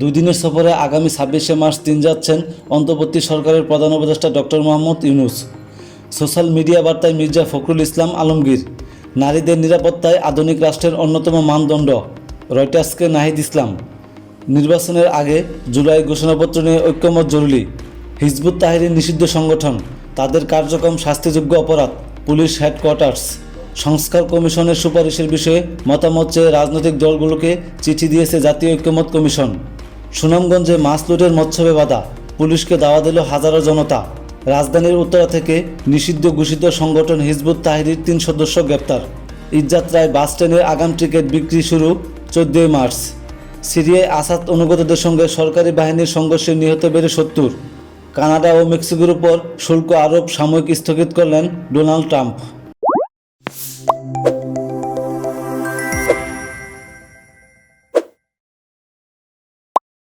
দুদিনের সফরে আগামী ছাব্বিশে মার্চ তিন যাচ্ছেন অন্তর্বর্তী সরকারের প্রধান উপদেষ্টা doctor Mohammad Yunus. Social media বার্তায় মির্জা ফখরুল ইসলাম আলমগীর, নারীদের নিরাপত্তায় আধুনিক রাষ্ট্রের অন্যতম মানদণ্ড, রয়টার্সকে নাহিদ ইসলাম। নির্বাচনের আগে জুলাই ঘোষণাপত্র নিয়ে ঐক্যমত জরুরি। হিজবুত তাহিরের নিষিদ্ধ সংগঠন, তাদের কার্যক্রম শাস্তিযোগ্য অপরাধ, পুলিশ হেডকোয়ার্টার্স। সংস্কার কমিশনের সুপারিশের বিষয়ে মতামত চেয়ে রাজনৈতিক দলগুলোকে চিঠি দিয়েছে জাতীয় ঐক্যমত কমিশন। সুনামগঞ্জে মাছ লুটের মৎসবে বাধা। পুলিশকে দাওয়া দিল হাজারো জনতা। রাজধানীর উত্তরা থেকে নিষিদ্ধ ঘোষিত সংগঠন হিজবুত তাহিরির তিন সদস্য গ্রেপ্তার। ঈদযাত্রায় বাস ট্রেনের আগাম টিকিট বিক্রি শুরু চোদ্দই মার্চ। সিরিয়ায় আসাদ অনুগতদের সঙ্গে সরকারি বাহিনীর সংঘর্ষে নিহত বেড়ে সত্তর। কানাডা ও মেক্সিকোর উপর শুল্ক আরোপ সাময়িক স্থগিত করলেন ডোনাল্ড ট্রাম্প।